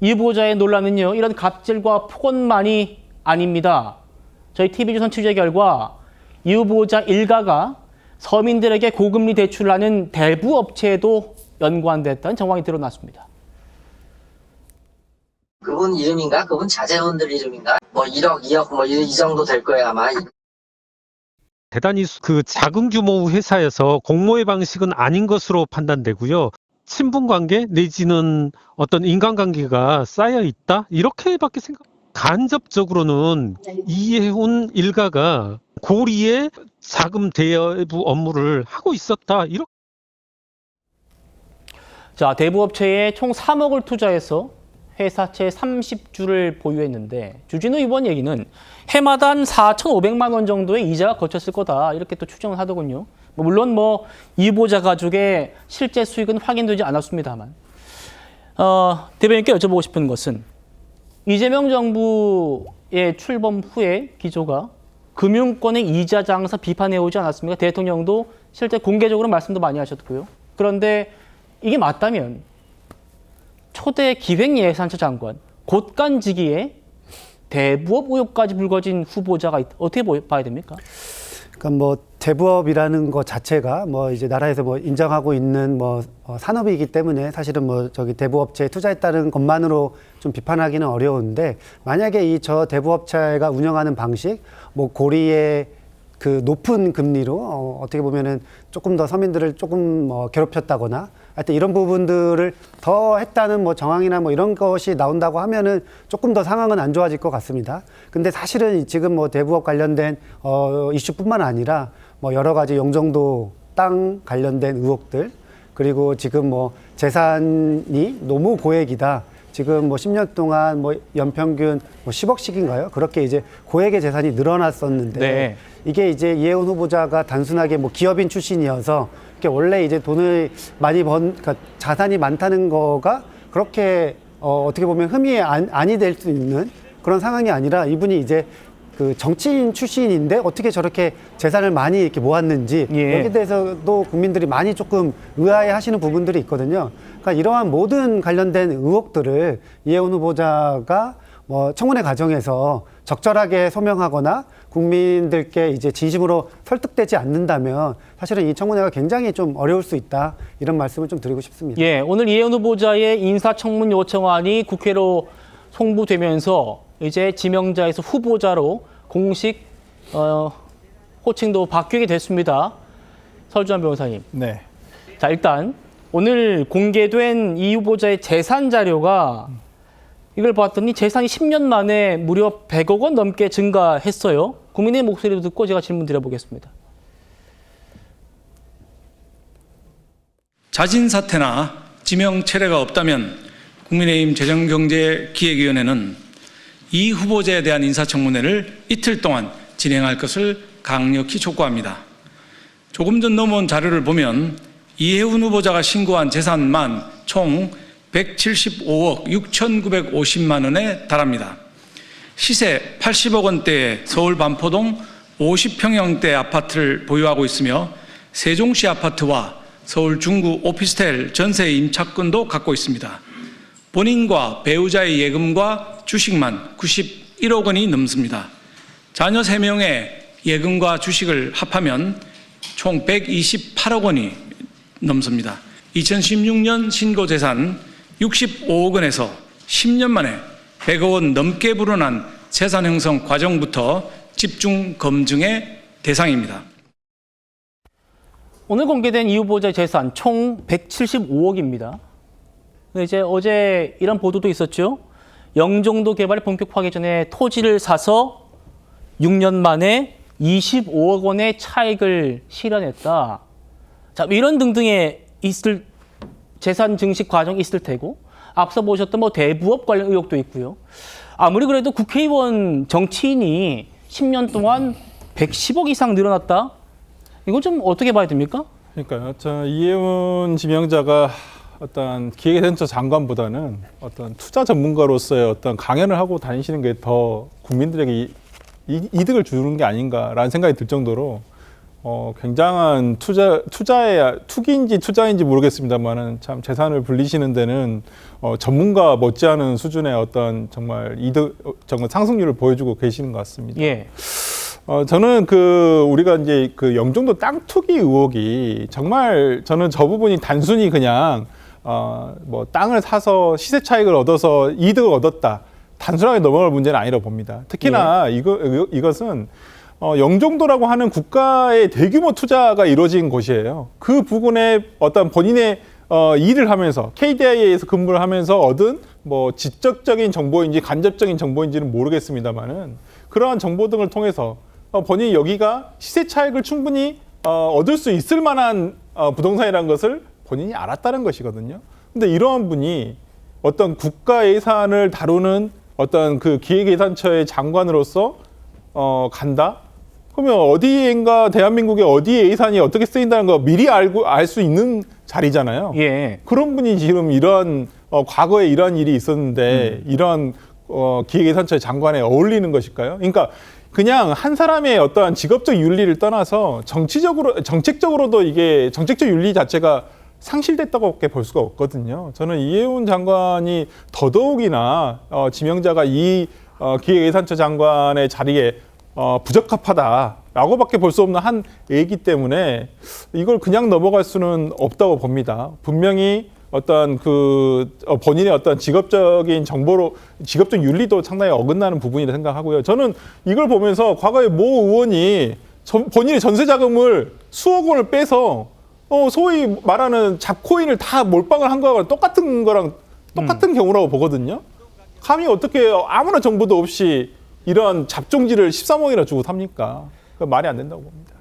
이 후보자의 논란은요, 이런 갑질과 폭언만이 아닙니다. 저희 TV조선 취재 결과 이 후보자 일가가 서민들에게 고금리 대출을 하는 대부 업체에도 연관됐다는 정황이 드러났습니다. 그분 이름인가? 그분 자제분들 이름인가? 뭐 1억, 2억 뭐 이 정도 될 거예요 아마. 대단히 수- 그 작은 규모 회사에서 공모의 방식은 아닌 것으로 판단되고요. 친분 관계 내지는 어떤 인간관계가 쌓여 있다 이렇게밖에 생각. 간접적으로는 이해훈 일가가 고리에 자금 대여부 업무를 하고 있었다 이렇게. 자, 대부업체에 총 3억을 투자해서 회사채 30주를 보유했는데 주진우 이번 얘기는 해마다 한 4,500만 원 정도의 이자가 거쳤을 거다 이렇게 또 추정을 하더군요. 뭐 물론 뭐 이보자 가족의 실제 수익은 확인되지 않았습니다만 어, 대변인께 여쭤보고 싶은 것은 이재명 정부의 출범 후에 기조가 금융권의 이자 장사 비판해 오지 않았습니까? 대통령도 실제 공개적으로 말씀도 많이 하셨고요. 그런데 이게 맞다면 초대 기획예산처 장관 곧간지기에 대부업 의혹까지 불거진 후보자가 있- 어떻게 보- 봐야 됩니까? 그러니까 뭐 대부업이라는 것 자체가 뭐 이제 나라에서 뭐 인정하고 있는 뭐 어, 산업이기 때문에 사실은 뭐 저기 대부업체에 투자했다는 것만으로 좀 비판하기는 어려운데 만약에 이 저 대부업체가 운영하는 방식 뭐 고리의 그 높은 금리로 어, 어떻게 보면은 조금 더 서민들을 조금 뭐 괴롭혔다거나 하여튼 이런 부분들을 더 했다는 뭐 정황이나 뭐 이런 것이 나온다고 하면은 조금 더 상황은 안 좋아질 것 같습니다. 근데 사실은 지금 뭐 대부업 관련된 어 이슈뿐만 아니라 뭐 여러 가지 영종도 땅 관련된 의혹들 그리고 지금 뭐 재산이 너무 고액이다. 지금 뭐 10년 동안 뭐 연평균 뭐 10억씩인가요? 그렇게 이제 고액의 재산이 늘어났었는데 네. 이게 이제 이해훈 후보자가 단순하게 뭐 기업인 출신이어서 이렇게 원래 이제 돈을 많이 번, 그러니까 자산이 많다는 거가 그렇게 어, 어떻게 보면 흠이 안, 아니 될 수 있는 그런 상황이 아니라 이분이 이제 그 정치인 출신인데 어떻게 저렇게 재산을 많이 이렇게 모았는지 예. 여기에 대해서도 국민들이 많이 조금 의아해 하시는 부분들이 있거든요. 그러니까 이러한 모든 관련된 의혹들을 이해훈 후보자가 뭐 청문회 과정에서 적절하게 소명하거나 국민들께 이제 진심으로 설득되지 않는다면 사실은 이 청문회가 굉장히 좀 어려울 수 있다 이런 말씀을 좀 드리고 싶습니다. 예, 오늘 이해운 후보자의 인사청문 요청안이 국회로 송부되면서 이제 지명자에서 후보자로 공식 어, 호칭도 바뀌게 됐습니다. 설주한 변호사님. 네. 자, 일단 오늘 공개된 이 후보자의 재산 자료가 이걸 봤더니 재산이 10년 만에 무려 100억 원 넘게 증가했어요. 국민의 목소리도 듣고 제가 질문 드려보겠습니다. 자진 사퇴나 지명 철회가 없다면 국민의힘 재정경제기획위원회는 이 후보자에 대한 인사청문회를 이틀 동안 진행할 것을 강력히 촉구합니다. 조금 전 넘어온 자료를 보면 이해훈 후보자가 신고한 재산만 총 175억 6,950만 원에 달합니다. 시세 80억 원대의 서울 반포동 50평형대 아파트를 보유하고 있으며 세종시 아파트와 서울 중구 오피스텔 전세 임차권도 갖고 있습니다. 본인과 배우자의 예금과 주식만 91억 원이 넘습니다. 자녀 3명의 예금과 주식을 합하면 총 128억 원이 넘습니다. 2016년 신고 재산 65억 원에서 10년 만에 100억 원 넘게 불어난 재산 형성 과정부터 집중 검증의 대상입니다. 오늘 공개된 이 후보자의 재산 총 175억입니다. 이제 어제 이런 보도도 있었죠. 영종도 개발 본격화하기 전에 토지를 사서 6년 만에 25억 원의 차익을 실현했다. 자, 이런 등등의 있을 재산 증식 과정이 있을 테고 앞서 보셨던 뭐 대부업 관련 의혹도 있고요. 아무리 그래도 국회의원 정치인이 10년 동안 110억 이상 늘어났다. 이건 좀 어떻게 봐야 됩니까? 그러니까요. 저 이해훈 지명자가 어떤 기획센터 장관보다는 어떤 투자 전문가로서의 어떤 강연을 하고 다니시는 게 더 국민들에게 이, 이- 이득을 주는 게 아닌가라는 생각이 들 정도로 어, 굉장한 투자 투자의 투기인지 투자인지 모르겠습니다만은 참 재산을 불리시는 데는 어, 전문가 못지않은 수준의 어떤 정말 이득 어, 정말 상승률을 보여주고 계시는 것 같습니다. 예. 어, 저는 그 우리가 이제 그 영종도 땅 투기 의혹이 정말 저는 저 부분이 단순히 그냥 어, 뭐 땅을 사서 시세 차익을 얻어서 이득을 얻었다. 단순하게 넘어갈 문제는 아니라고 봅니다. 특히나 이거 이거- 이것은 어, 영종도라고 하는 국가의 대규모 투자가 이루어진 곳이에요. 그 부분에 어떤 본인의 어, 일을 하면서 KDI에서 근무를 하면서 얻은 뭐 지적적인 정보인지 간접적인 정보인지는 모르겠습니다만은 그러한 정보 등을 통해서 어, 본인이 여기가 시세 차익을 충분히 어, 얻을 수 있을 만한 어, 부동산이라는 것을 본인이 알았다는 것이거든요. 근데 이러한 분이 어떤 국가 예산을 다루는 어떤 그 기획예산처의 장관으로서 어, 간다? 그러면 어디인가 대한민국의 어디에 예산이 어떻게 쓰인다는 거 미리 알고 알 수 있는 자리잖아요. 예. 그런 분이 지금 이러한 어, 과거에 이러한 일이 있었는데 이러한 어, 기획예산처의 장관에 어울리는 것일까요? 그러니까 그냥 한 사람의 어떠한 직업적 윤리를 떠나서 정치적으로 정책적으로도 이게 정책적 윤리 자체가 상실됐다고밖에 볼 수가 없거든요. 저는 이해운 장관이 더더욱이나 어, 지명자가 이 어, 기획예산처 장관의 자리에 어, 부적합하다라고밖에 볼 수 없는 한 얘기 때문에 이걸 그냥 넘어갈 수는 없다고 봅니다. 분명히 어떤 그 어, 본인의 어떤 직업적인 정보로 직업적 윤리도 상당히 어긋나는 부분이라 생각하고요. 저는 이걸 보면서 과거에 모 의원이 전- 본인의 전세 자금을 수억 원을 빼서 어, 소위 말하는 잡코인을 다 몰빵을 한 거랑 똑같은 거랑 똑같은 경우라고 보거든요. 감히 어떻게 아무런 정보도 없이 이런 잡종지를 13억이나 주고 삽니까? 그 말이 안 된다고 봅니다.